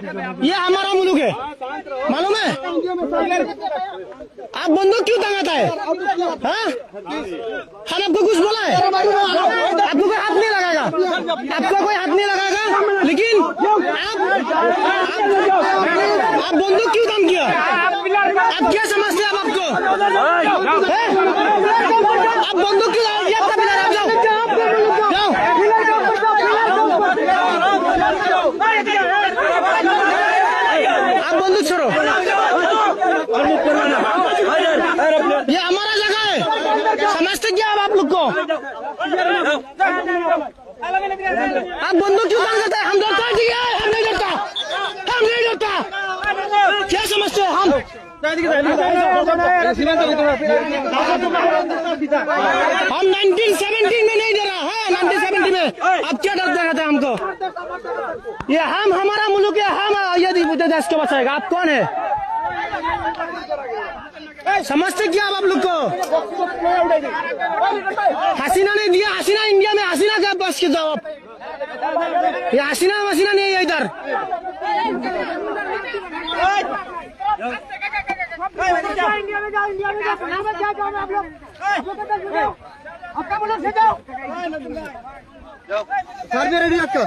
ये हमारा मुल्क है। मालूम है? आप बंदूक क्यों टंगाता है? हाँ? हम आपको कुछ बोला है? आपको कोई हाथ नहीं लगाएगा? आपको कोई हाथ नहीं लगाएगा? लेकिन आप आप, बंदूक क्यों काम किया? आप क्या समझते हैं आप आपको? आप बंदूक क्यों है, आप जाओ आप बंदूक छोड़ो ये हमारा जगह है। समझते क्या आप लोग को? आप बंदूक क्यों काम करते हैं? हम डरता है है हम नहीं डरता। हम नहीं डरता। क्या समझते हैं हम? हम 1970 में नहीं डरा है 1970 में। अब क्या डर दिखाते हैं हमको? ये हम, हमारा मुल्क है हम यदि देश को बचाएगा आप कौन है? समझते क्या आप, आप लोग को हसीना ने दिया हसीना इंडिया में हसीना का बस के जवाब ये हसीना मसीना नहीं है इधर इंडिया में जाओ इंडिया में जाओ यहाँ पर क्या जाओ आप लोग आप लोग किधर से जाओ आपका मुल्क से जाओ सर भी रेडी रखो